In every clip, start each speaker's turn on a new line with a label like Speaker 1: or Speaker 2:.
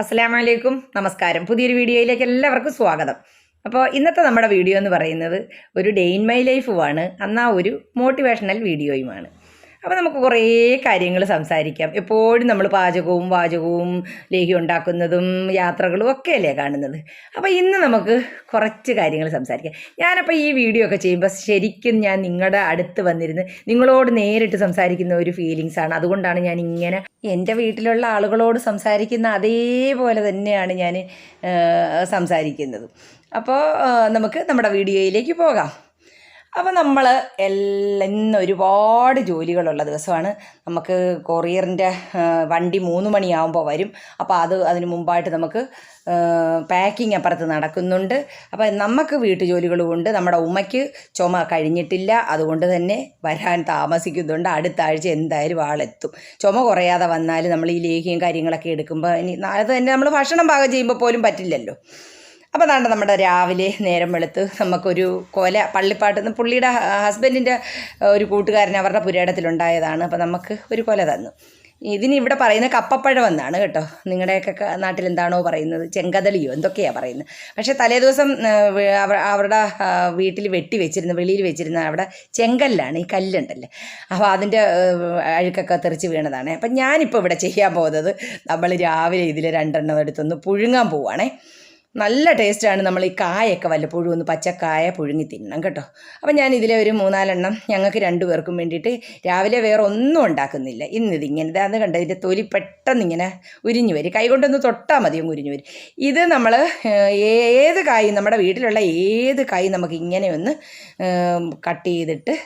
Speaker 1: അസ്സലാമലൈക്കും. നമസ്കാരം. പുതിയൊരു വീഡിയോയിലേക്ക് എല്ലാവർക്കും സ്വാഗതം. അപ്പോൾ ഇന്നത്തെ നമ്മുടെ വീഡിയോ എന്ന് പറയുന്നത് ഒരു ഡേ ഇൻ മൈ ലൈഫുമാണ് എന്നാൽ ഒരു മോട്ടിവേഷണൽ വീഡിയോയുമാണ്. അപ്പോൾ നമുക്ക് കുറേ കാര്യങ്ങൾ സംസാരിക്കാം. എപ്പോഴും നമ്മൾ പാചകവും വാചകവും ലേഹി ഉണ്ടാക്കുന്നതും യാത്രകളും ഒക്കെ അല്ലേ കാണുന്നത്? അപ്പോൾ ഇന്ന് നമുക്ക് കുറച്ച് കാര്യങ്ങൾ സംസാരിക്കാം. ഞാനപ്പോൾ ഈ വീഡിയോ ഒക്കെ ചെയ്യുമ്പോൾ ശരിക്കും ഞാൻ നിങ്ങളുടെ അടുത്ത് വന്നിരുന്ന് നിങ്ങളോട് നേരിട്ട് സംസാരിക്കുന്ന ഒരു ഫീലിങ്സ് ആണ്. അതുകൊണ്ടാണ് ഞാൻ ഇങ്ങനെ എന്റെ വീട്ടിലുള്ള ആളുകളോട് സംസാരിക്കുന്ന അതേപോലെ തന്നെയാണ് ഞാൻ സംസാരിക്കുന്നത്. അപ്പോൾ നമുക്ക് നമ്മുടെ വീഡിയോയിലേക്ക് പോകാം. അപ്പോൾ നമ്മൾ എല്ലാം ഇന്ന് ഒരുപാട് ജോലികളുള്ള ദിവസമാണ്. നമുക്ക് കൊറിയറിന്റെ വണ്ടി മൂന്ന് മണിയാവുമ്പോൾ വരും. അപ്പോൾ അത് അതിന് മുമ്പായിട്ട് നമുക്ക് പാക്കിംഗ് അപ്പുറത്ത് നടക്കുന്നുണ്ട്. അപ്പോൾ നമുക്ക് വീട്ടു ജോലികൾ കൊണ്ട് നമ്മുടെ ഉമ്മയ്ക്ക് ചുമ കഴിഞ്ഞിട്ടില്ല. അതുകൊണ്ട് തന്നെ വരാൻ താമസിക്കുന്നുണ്ട്. അടുത്ത ആഴ്ച എന്തായാലും ആളെത്തും. ചുമ കുറയാതെ വന്നാൽ നമ്മൾ ഈ ലേഹ്യം കാര്യങ്ങളൊക്കെ എടുക്കുമ്പോൾ ഇനി അത് തന്നെ നമ്മൾ ഭക്ഷണം പാകം ചെയ്യുമ്പോൾ പോലും പറ്റില്ലല്ലോ. അപ്പോൾ അതാണ്ട് നമ്മുടെ രാവിലെ നേരം വെളുത്ത് നമുക്കൊരു കൊല പള്ളിപ്പാട്ട് പുള്ളിയുടെ ഹസ്ബൻഡിന്റെ ഒരു കൂട്ടുകാരൻ അവരുടെ പുരേടത്തിലുണ്ടായതാണ്. അപ്പോൾ നമുക്ക് ഒരു കൊല തന്നു. ഇതിന് ഇവിടെ പറയുന്ന കപ്പപ്പഴം എന്നാണ് കേട്ടോ. നിങ്ങളുടെയൊക്കെ നാട്ടിൽ എന്താണോ പറയുന്നത്? ചെങ്കതളിയോ? എന്തൊക്കെയാണ് പറയുന്നത്? പക്ഷേ തലേ ദിവസം അവരുടെ വീട്ടിൽ വെട്ടി വെച്ചിരുന്ന വെളിയിൽ വെച്ചിരുന്ന അവിടെ ചെങ്കല്ലാണ് ഈ കല്ലുണ്ടല്ലേ? അപ്പോൾ അതിന്റെ അഴുക്കൊക്കെ തെറിച്ച് വീണതാണ്. അപ്പം ഞാനിപ്പോൾ ഇവിടെ ചെയ്യാൻ പോകുന്നത് നമ്മൾ രാവിലെ ഇതിൽ രണ്ടെണ്ണം എടുത്തൊന്ന് പുഴുങ്ങാൻ പോവുകയാണേ നല്ല ടേസ്റ്റാണ് നമ്മൾ ഈ കായൊക്കെ വല്ലപ്പോഴും ഒന്ന് പച്ചക്കായ പുഴുങ്ങി തിന്നണം കേട്ടോ. അപ്പം ഞാൻ ഇതിലെ ഒരു മൂന്നാലെണ്ണം ഞങ്ങൾക്ക് രണ്ടു പേർക്കും വേണ്ടിയിട്ട് രാവിലെ വേറെ ഒന്നും ഉണ്ടാക്കുന്നില്ല. ഇന്നിതിങ്ങനെ ഇതാന്ന് കണ്ടത് ഇതിന്റെ തൊലി പെട്ടെന്ന് ഇങ്ങനെ ഉരിഞ്ഞു വരും. കൈ കൊണ്ടൊന്ന് തൊട്ടാൽ മതിയും ഉരിഞ്ഞു വരും. ഇത് നമ്മൾ ഏത് കായും നമ്മുടെ വീട്ടിലുള്ള ഏത് കായും നമുക്ക് ഇങ്ങനെ ഒന്ന് കട്ട് ചെയ്തിട്ട്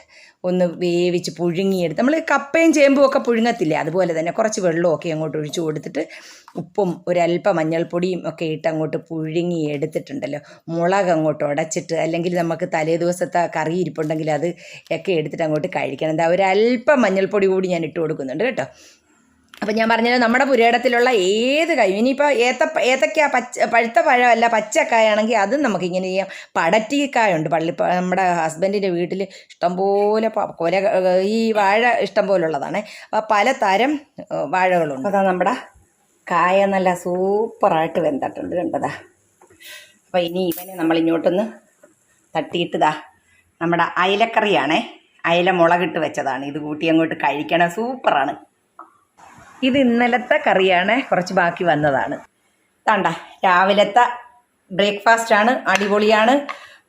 Speaker 1: ഒന്ന് വേവിച്ച് പുഴുങ്ങിയെടുത്ത് നമ്മൾ കപ്പയും ചേമ്പും ഒക്കെ പുഴുങ്ങത്തില്ലേ? അതുപോലെ തന്നെ കുറച്ച് വെള്ളമൊക്കെ അങ്ങോട്ട് ഒഴിച്ചു കൊടുത്തിട്ട് ഉപ്പും ഒരല്പം മഞ്ഞൾപ്പൊടിയും ഒക്കെ ഇട്ട് അങ്ങോട്ട് പുഴുങ്ങി എടുത്തിട്ടുണ്ടല്ലോ മുളക് അങ്ങോട്ട് ഉടച്ചിട്ട് അല്ലെങ്കിൽ നമുക്ക് തലേ ദിവസത്തെ കറി ഇരിപ്പുണ്ടെങ്കിൽ അത് ഒക്കെ എടുത്തിട്ട് അങ്ങോട്ട് കഴിക്കണം. എന്താ ഒരല്പം മഞ്ഞൾപ്പൊടി കൂടി ഞാൻ ഇട്ട് കൊടുക്കുന്നുണ്ട് കേട്ടോ. അപ്പം ഞാൻ പറഞ്ഞത് നമ്മുടെ പുരയിടത്തിലുള്ള ഏത് കായും ഇനിയിപ്പോൾ ഏത്ത ഏത്തക്ക പച്ച പഴുത്ത പഴമല്ല പച്ചക്കായാണെങ്കിൽ അതും നമുക്ക് ഇങ്ങനെ ചെയ്യാം. പടറ്റിക്കായുണ്ട് പള്ളി നമ്മുടെ ഹസ്ബൻഡിന്റെ വീട്ടിൽ ഇഷ്ടംപോലെ കൊല ഈ വാഴ ഇഷ്ടംപോലുള്ളതാണ്. അപ്പോൾ പലതരം വാഴകളുണ്ട്. അതാ നമ്മുടെ കായ നല്ല സൂപ്പറായിട്ട് വെന്തിട്ടുണ്ട് കണ്ടതാ. അപ്പോൾ ഇനി ഇവനെ നമ്മൾ ഇങ്ങോട്ടൊന്ന് തട്ടിയിട്ടതാ നമ്മുടെ അയലക്കറിയാണേ അയല മുളകിട്ട് വെച്ചതാണ്. ഇത് കൂട്ടി അങ്ങോട്ട് കഴിക്കണം. സൂപ്പറാണ്. ഇത് ഇന്നലത്തെ കറിയാണ്. കുറച്ച് ബാക്കി വന്നതാണ്. താണ്ട രാവിലത്തെ ആണ് അടിപൊളിയാണ്.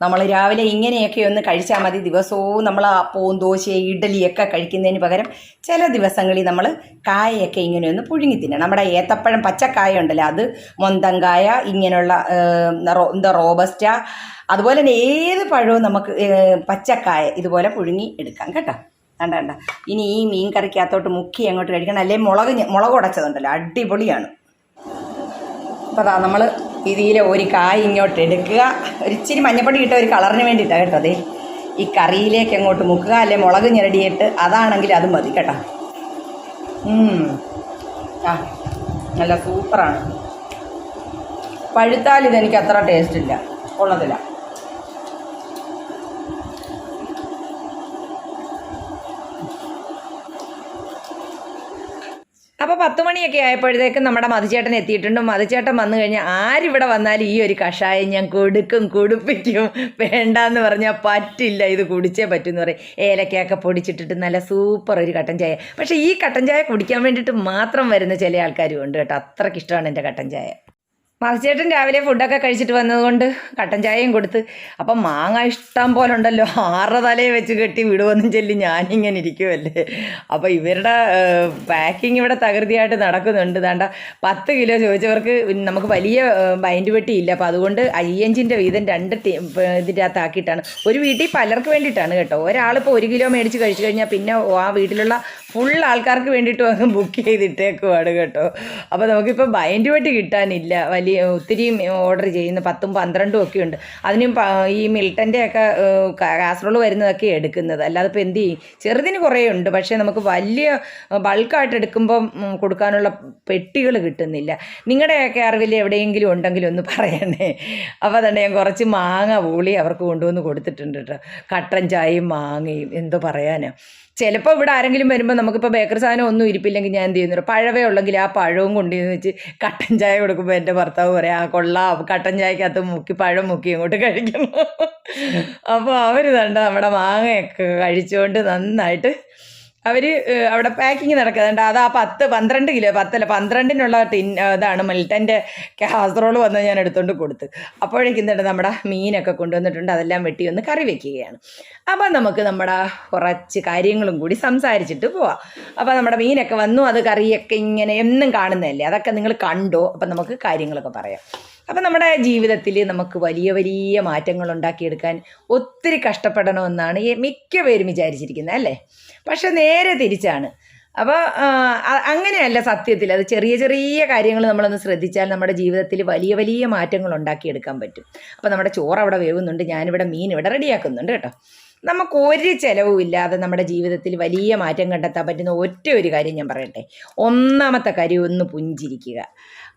Speaker 1: നമ്മൾ രാവിലെ ഇങ്ങനെയൊക്കെ ഒന്ന് കഴിച്ചാൽ മതി. ദിവസവും നമ്മൾ അപ്പവും ദോശയും ഇഡലിയൊക്കെ കഴിക്കുന്നതിന് പകരം ചില ദിവസങ്ങളിൽ നമ്മൾ കായയൊക്കെ ഇങ്ങനെ ഒന്ന് പുഴുങ്ങി തിന്നണം. നമ്മുടെ ഏത്തപ്പഴം പച്ചക്കായ ഉണ്ടല്ലോ അത് മൊന്തങ്കായ ഇങ്ങനെയുള്ള എന്താ റോബസ്റ്റ അതുപോലെ തന്നെ ഏത് പഴവും നമുക്ക് പച്ചക്കായ ഇതുപോലെ പുഴുങ്ങി എടുക്കാം കേട്ടോ. കണ്ട കണ്ട. ഇനി ഈ മീൻ കറിക്കകത്തോട്ട് മുക്കി അങ്ങോട്ട് കഴിക്കണം. അല്ലെ മുളക് മുളക് ഉടച്ചതുണ്ടല്ലോ. അടിപൊളിയാണ്. അപ്പോൾ അതാ നമ്മൾ ഇതിൽ ഒരു കായ് ഇങ്ങോട്ട് എടുക്കുക. ഒരിച്ചിരി മഞ്ഞപ്പൊടി കിട്ടുക ഒരു കളറിന് വേണ്ടിയിട്ടാണ് കേട്ടോ അതെ ഈ കറിയിലേക്ക് അങ്ങോട്ട് മുക്കുക. അല്ലെ മുളക് ഞെരടിയിട്ട് അതാണെങ്കിൽ അത് മതി കേട്ടോ. ആ നല്ല സൂപ്പറാണ്. പഴുത്താൽ ഇതെനിക്ക് അത്ര ടേസ്റ്റ് ഇല്ല. കൊള്ളത്തില്ല. അപ്പോൾ പത്ത് മണിയൊക്കെ ആയപ്പോഴത്തേക്കും നമ്മുടെ മധുചേട്ടൻ എത്തിയിട്ടുണ്ട്. മധുചേട്ടൻ വന്നു കഴിഞ്ഞാൽ ആരിവിടെ വന്നാലും ഈ ഒരു കഷായം ഞാൻ കൊടുക്കും കുടിപ്പിക്കും. വേണ്ടാന്ന് പറഞ്ഞാൽ പറ്റില്ല ഇത് കുടിച്ചേ പറ്റും എന്ന് പറയും. ഏലക്കയൊക്കെ പൊടിച്ചിട്ടിട്ട് നല്ല സൂപ്പർ ഒരു കട്ടൻ ചായ. പക്ഷേ ഈ കട്ടൻ ചായ കുടിക്കാൻ വേണ്ടിയിട്ട് മാത്രം വരുന്ന ചില ആൾക്കാരും ഉണ്ട് കേട്ടോ. അത്രയ്ക്ക് ഇഷ്ടമാണ് എന്റെ കട്ടൻ ചായ. മധുചേട്ടൻ രാവിലെ ഫുഡൊക്കെ കഴിച്ചിട്ട് വന്നതുകൊണ്ട് കട്ടൻ ചായയും കൊടുത്ത്. അപ്പം മാങ്ങ ഇഷ്ടം പോലെ ഉണ്ടല്ലോ. ആറ് തലയെ വെച്ച് കെട്ടി വിടുവെന്നും ചൊല്ലി ഞാനിങ്ങനെ ഇരിക്കുമല്ലേ അപ്പോൾ ഇവരുടെ പാക്കിംഗ് ഇവിടെ തകൃതിയായിട്ട് നടക്കുന്നുണ്ട്. ദാണ്ട പത്ത് കിലോ ചോദിച്ചവർക്ക് നമുക്ക് വലിയ ബൈൻഡ് വെട്ടിയില്ല അപ്പോൾ അതുകൊണ്ട് അയ്യഞ്ചിന്റെ വീതം രണ്ട് ഇതിന്റെ അകത്ത് ആക്കിയിട്ടാണ്. ഒരു വീട്ടിൽ പലർക്ക് വേണ്ടിയിട്ടാണ് കേട്ടോ. ഒരാളിപ്പോൾ ഒരു കിലോ മേടിച്ച് കഴിച്ചു കഴിഞ്ഞാൽ പിന്നെ ആ വീട്ടിലുള്ള ഫുൾ ആൾക്കാർക്ക് വേണ്ടിയിട്ട് വന്ന് ബുക്ക് ചെയ്തിട്ടേക്കുവാണ് കേട്ടോ. അപ്പോൾ നമുക്കിപ്പോൾ ബൈൻഡ് പെട്ടി കിട്ടാനില്ല. വലിയ ഒത്തിരിയും ഓർഡർ ചെയ്യുന്ന പത്തും പന്ത്രണ്ടും ഒക്കെ ഉണ്ട്. അതിനും ഈ മിൽട്ടന്റെ ഒക്കെ കാസറോൾ വരുന്നതൊക്കെ എടുക്കുന്നത്. അല്ലാതെ ഇപ്പോൾ എന്ത് ചെയ്യും? ചെറുതിന് കുറേ ഉണ്ട്. പക്ഷേ നമുക്ക് വലിയ ബൾക്കായിട്ട് എടുക്കുമ്പം കൊടുക്കാനുള്ള പെട്ടികൾ കിട്ടുന്നില്ല. നിങ്ങളുടെയൊക്കെ അറിവിൽ എവിടെയെങ്കിലും ഉണ്ടെങ്കിലും ഒന്ന് പറയണേ. അപ്പോൾ തന്നെ ഞാൻ കുറച്ച് മാങ്ങ പൂളി അവർക്ക് കൊണ്ടുവന്ന് കൊടുത്തിട്ടുണ്ട് കേട്ടോ. കട്ടൻ ചായയും മാങ്ങയും എന്തോ പറയാനാ. ചിലപ്പോൾ ഇവിടെ ആരെങ്കിലും വരുമ്പോൾ നമുക്കിപ്പോൾ ബേക്കറി സാധനം ഒന്നും ഇരിപ്പില്ലെങ്കിൽ ഞാൻ എന്ത് ചെയ്യുന്നു പഴവേ ഉള്ളെങ്കിൽ ആ പഴവും കൊണ്ടുവന്ന് വെച്ച് കട്ടൻ ചായ കൊടുക്കുമ്പോൾ എന്റെ ഭർത്താവ് പറയാം ആ കൊള്ളാം. കട്ടൻ ചായക്കകത്ത് മുക്കി പഴം മുക്കി ഇങ്ങോട്ട് കഴിക്കുന്നു. അപ്പോൾ അവർ തണ്ട നമ്മുടെ മാങ്ങയൊക്കെ കഴിച്ചുകൊണ്ട് നന്നായിട്ട് അവർ അവിടെ പാക്കിങ് നടക്കുന്നുണ്ട് അത് ആ പത്ത് പന്ത്രണ്ട് കിലോ പത്തല്ല പന്ത്രണ്ടിനുള്ള ടിൻ ഇതാണ് മിൽട്ടന്റെ കാസറോൾ വന്ന് ഞാൻ എടുത്തുകൊണ്ട് കൊടുത്ത്. അപ്പോഴേക്കും തന്നെ നമ്മുടെ മീനൊക്കെ കൊണ്ടുവന്നിട്ടുണ്ട് അതെല്ലാം വെട്ടി ഒന്ന് കറി വെക്കുകയാണ്. അപ്പം നമുക്ക് നമ്മുടെ കുറച്ച് കാര്യങ്ങളും കൂടി സംസാരിച്ചിട്ട് പോവാം. അപ്പം നമ്മുടെ മീനൊക്കെ വന്നു അത് കറിയൊക്കെ ഇങ്ങനെ എന്നും കാണുന്നതല്ലേ? അതൊക്കെ നിങ്ങൾ കണ്ടോ? അപ്പം നമുക്ക് കാര്യങ്ങളൊക്കെ പറയാം. അപ്പം നമ്മുടെ ജീവിതത്തിൽ നമുക്ക് വലിയ വലിയ മാറ്റങ്ങൾ ഉണ്ടാക്കിയെടുക്കാൻ ഒത്തിരി കഷ്ടപ്പെടണമെന്നാണ് ഈ മിക്ക പേരും വിചാരിച്ചിരിക്കുന്നത് അല്ലേ? പക്ഷെ നേരെ തിരിച്ചാണ്. അപ്പോൾ അങ്ങനെയല്ല സത്യത്തിൽ. അത് ചെറിയ ചെറിയ കാര്യങ്ങൾ നമ്മളൊന്ന് ശ്രദ്ധിച്ചാൽ നമ്മുടെ ജീവിതത്തിൽ വലിയ വലിയ മാറ്റങ്ങൾ ഉണ്ടാക്കിയെടുക്കാൻ പറ്റും. അപ്പോൾ നമ്മുടെ ചോറ് അവിടെ വേവുന്നുണ്ട് ഞാനിവിടെ മീൻ ഇവിടെ റെഡിയാക്കുന്നുണ്ട് കേട്ടോ. നമുക്ക് ഒരു ചിലവും ഇല്ലാതെ നമ്മുടെ ജീവിതത്തിൽ വലിയ മാറ്റം കണ്ടെത്താൻ പറ്റുന്ന ഒറ്റ ഒരു കാര്യം ഞാൻ പറയട്ടെ. ഒന്നാമത്തെ കാര്യം ഒന്ന് പുഞ്ചിരിക്കുക.